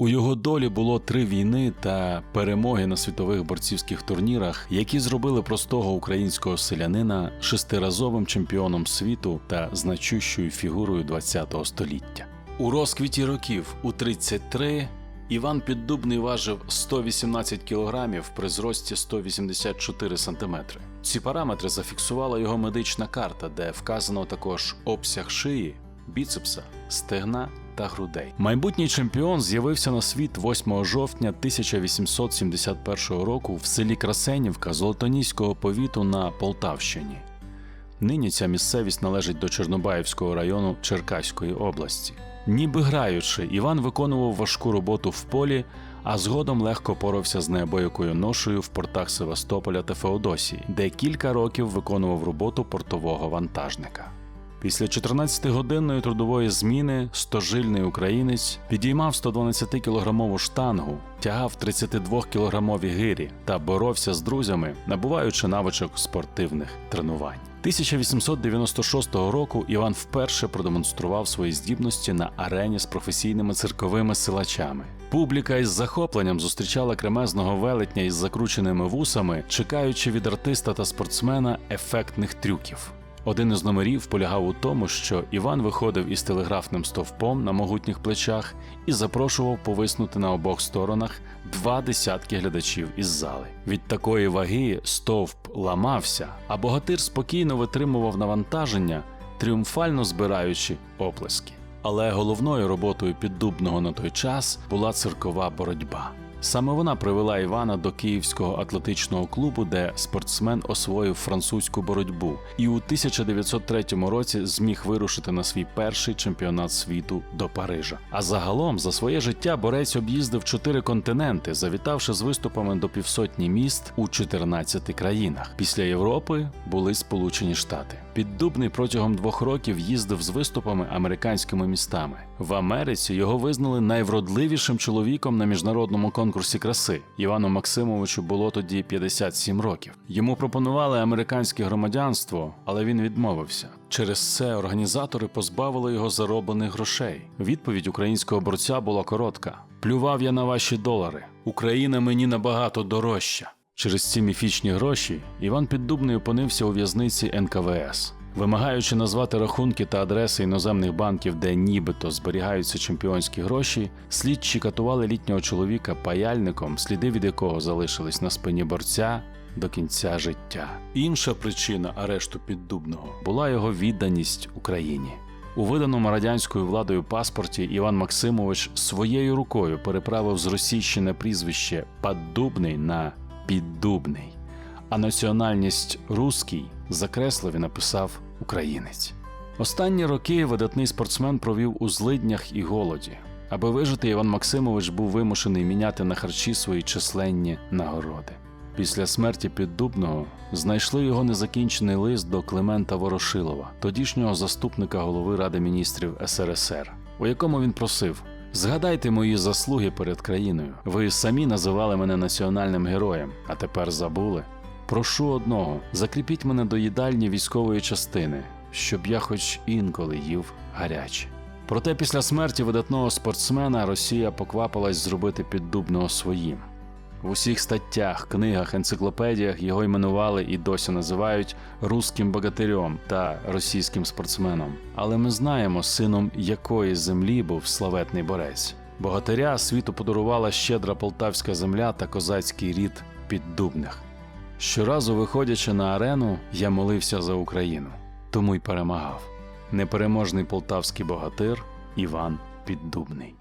У його долі було три війни та перемоги на світових борцівських турнірах, які зробили простого українського селянина шестиразовим чемпіоном світу та значущою фігурою ХХ століття. У розквіті років у 33 Іван Піддубний важив 118 кілограмів при зрості 184 сантиметри. Ці параметри зафіксувала його медична карта, де вказано також обсяг шиї, біцепса, стегна та грудей. Майбутній чемпіон з'явився на світ 8 жовтня 1871 року в селі Красенівка Золотоніського повіту на Полтавщині. Нині ця місцевість належить до Чорнобаївського району Черкаської області. Ніби граючи, Іван виконував важку роботу в полі, а згодом легко порався з неабиякою ношею в портах Севастополя та Феодосії, де кілька років виконував роботу портового вантажника. Після 14-годинної трудової зміни стожильний українець підіймав 112-кілограмову штангу, тягав 32-кілограмові гирі та боровся з друзями, набуваючи навичок спортивних тренувань. 1896 року Іван вперше продемонстрував свої здібності на арені з професійними цирковими силачами. Публіка із захопленням зустрічала кремезного велетня із закрученими вусами, чекаючи від артиста та спортсмена ефектних трюків. Один із номерів полягав у тому, що Іван виходив із телеграфним стовпом на могутніх плечах і запрошував повиснути на обох сторонах два десятки глядачів із зали. Від такої ваги стовп ламався, а богатир спокійно витримував навантаження, тріумфально збираючи оплески. Але головною роботою піддубного на той час була циркова боротьба. Саме вона привела Івана до Київського атлетичного клубу, де спортсмен освоїв французьку боротьбу, і у 1903 році зміг вирушити на свій перший чемпіонат світу до Парижа. А загалом за своє життя борець об'їздив чотири континенти, завітавши з виступами до півсотні міст у 14 країнах. Після Європи були Сполучені Штати. Піддубний протягом двох років їздив з виступами американськими містами. В Америці його визнали найвродливішим чоловіком на міжнародному конкурсі краси. Івану Максимовичу було тоді 57 років. Йому пропонували американське громадянство, але він відмовився. Через це організатори позбавили його зароблених грошей. Відповідь українського борця була коротка: плював я на ваші долари. Україна мені набагато дорожча. Через ці міфічні гроші Іван Піддубний опинився у в'язниці НКВС. Вимагаючи назвати рахунки та адреси іноземних банків, де нібито зберігаються чемпіонські гроші, слідчі катували літнього чоловіка паяльником, сліди від якого залишились на спині борця до кінця життя. Інша причина арешту піддубного була його відданість Україні. У виданому радянською владою паспорті Іван Максимович своєю рукою переправив з російщине прізвище Паддубний на Піддубний, а національність руський закреслив і написав українець. Останні роки видатний спортсмен провів у злиднях і голоді. Аби вижити, Іван Максимович був вимушений міняти на харчі свої численні нагороди. Після смерті Піддубного знайшли його незакінчений лист до Климента Ворошилова, тодішнього заступника голови Ради міністрів СРСР, у якому він просив: Згадайте мої заслуги перед країною. Ви самі називали мене національним героєм, а тепер забули. Прошу одного, закріпіть мене до їдальні військової частини, щоб я хоч інколи їв гаряче. Проте після смерті видатного спортсмена Росія поквапилась зробити піддубного своїм. В усіх статтях, книгах, енциклопедіях його іменували і досі називають руським богатирем та російським спортсменом. Але ми знаємо, сином якої землі був славетний борець. Богатиря світу подарувала щедра полтавська земля та козацький рід піддубних. Щоразу, виходячи на арену, я молився за Україну, тому й перемагав. Непереможний полтавський богатир Іван Піддубний.